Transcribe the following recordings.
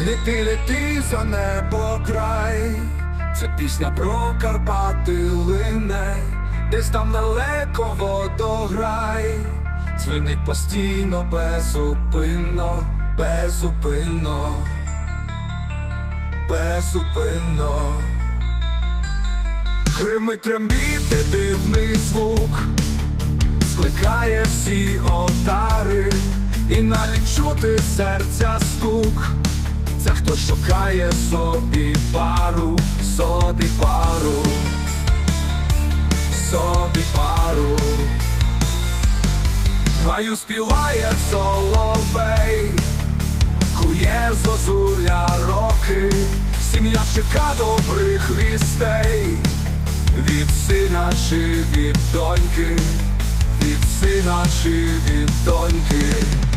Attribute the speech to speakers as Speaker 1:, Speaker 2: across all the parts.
Speaker 1: Літи, літи за небо край, це пісня про Карпати лине, десь там далеко водограй, дзвенить постійно, безупинно, безупинно, безупинно. Гримить трембіти дивний звук, скликає всі отари, і навіть чути серця стук. Це хто шукає собі пару, собі пару, собі пару. Гаю співає соловей, кує зозуля роки, сім'я чека добрих вістей, від сина чи від доньки, від сина чи від доньки,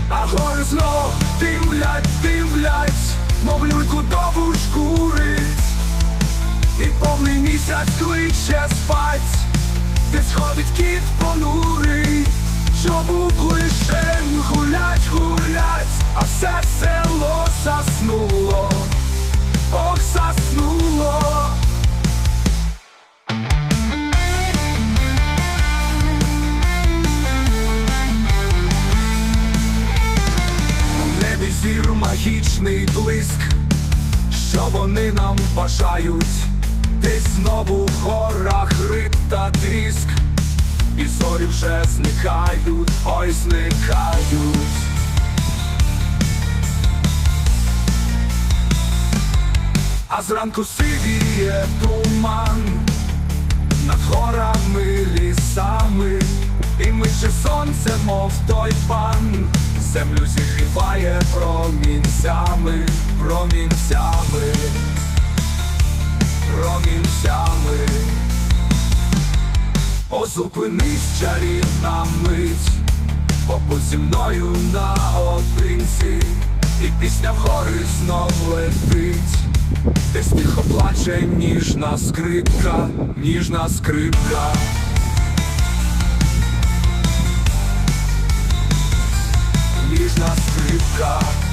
Speaker 1: а гори знов димлять, димлять, мов люльку дову шкурить, і повний місяць кличе спать, де сходить кіт понурий, щоб у лишень гулять, гулять, а все село заснуло, магічний блиск, що вони нам бажають, десь знову в горах рит та тріск, і зорі вже зникають, ой зникають. А зранку сивіє туман. Над горами, лісами, і мише сонце, мов той пан, землю зігріває промінцями, промінцями, промінцями. О, зупинись, чарівна мить, побудь зі мною наодинці, і пісня вгори знов летить. Десь тихо плаче ніжна скрипка, ніжна скрипка. Ніжна скрипка.